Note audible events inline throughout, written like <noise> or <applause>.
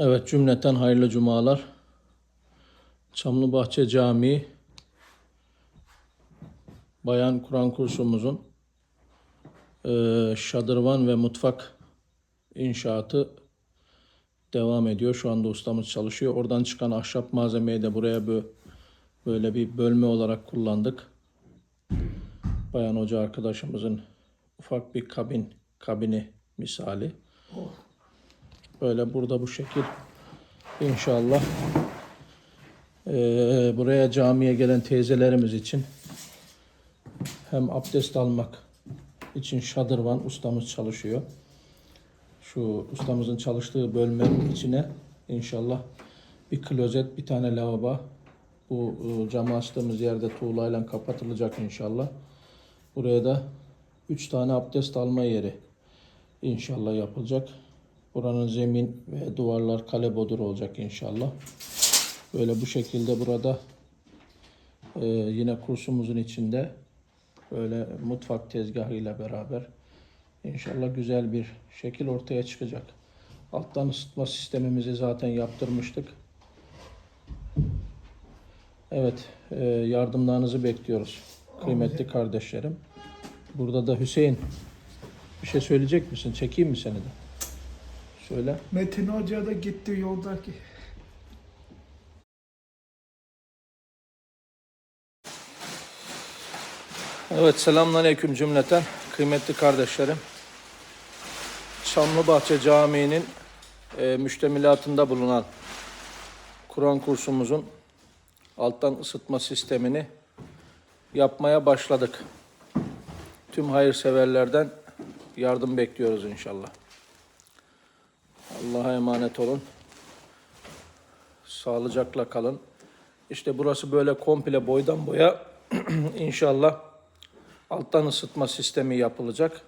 Evet cümleten hayırlı cumalar. Çamlıbahçe Camii Bayan Kur'an kursumuzun eee, şadırvan ve mutfak inşaatı devam ediyor. Şu anda ustamız çalışıyor. Oradan çıkan ahşap malzemeyi de buraya bö- böyle bir bölme olarak kullandık. Bayan hoca arkadaşımızın ufak bir kabin kabini misali. Böyle burada bu şekil inşallah eee, buraya camiye gelen teyzelerimiz için hem abdest almak için şadırvan ustamız çalışıyor. Şu ustamızın çalıştığı bölmenin içine inşallah bir klozet, bir tane lavabo. Bu e, camı açtığımız yerde tuğlayla kapatılacak inşallah. Buraya da 3 tane abdest alma yeri inşallah yapılacak. Buranın zemin ve duvarlar kale bodur olacak inşallah. Böyle bu şekilde burada e, yine kursumuzun içinde böyle mutfak tezgahıyla beraber inşallah güzel bir şekil ortaya çıkacak. Alttan ısıtma sistemimizi zaten yaptırmıştık. Evet, e, yardımlarınızı bekliyoruz kıymetli kardeşlerim. Burada da Hüseyin bir şey söyleyecek misin? Çekeyim mi seni de? Söyle. Metin Hoca da gitti yoldaki. Evet selamünaleyküm cümleten kıymetli kardeşlerim. Çamlıbahçe Camii'nin e, müştemilatında bulunan Kur'an kursumuzun alttan ısıtma sistemini yapmaya başladık. Tüm hayırseverlerden yardım bekliyoruz inşallah. Allah'a emanet olun. Sağlıcakla kalın. İşte burası böyle komple boydan boya <clears throat> inşallah alttan ısıtma sistemi yapılacak.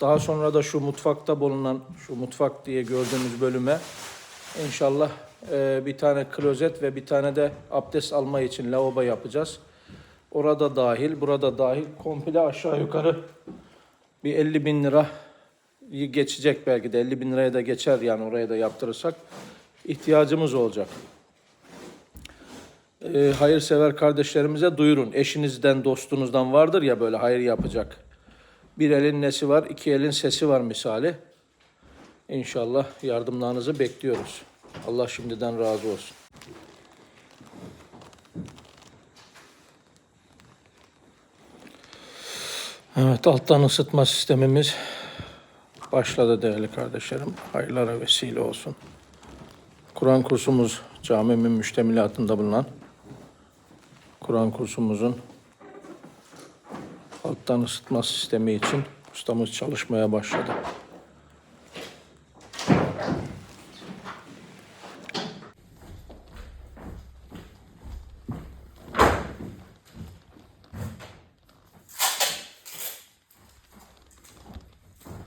Daha sonra da şu mutfakta bulunan, şu mutfak diye gördüğümüz bölüme inşallah e, bir tane klozet ve bir tane de abdest alma için lavabo yapacağız. Orada dahil, burada dahil komple aşağı yukarı bir 50 bin lira geçecek belki de 50 bin liraya da geçer yani oraya da yaptırırsak ihtiyacımız olacak. E, hayırsever kardeşlerimize duyurun. Eşinizden, dostunuzdan vardır ya böyle hayır yapacak. Bir elin nesi var, iki elin sesi var misali. İnşallah yardımlarınızı bekliyoruz. Allah şimdiden razı olsun. Evet, alttan ısıtma sistemimiz başladı değerli kardeşlerim. Hayırlara vesile olsun. Kur'an kursumuz camimin müştemilatında bulunan Kur'an kursumuzun alttan ısıtma sistemi için ustamız çalışmaya başladı.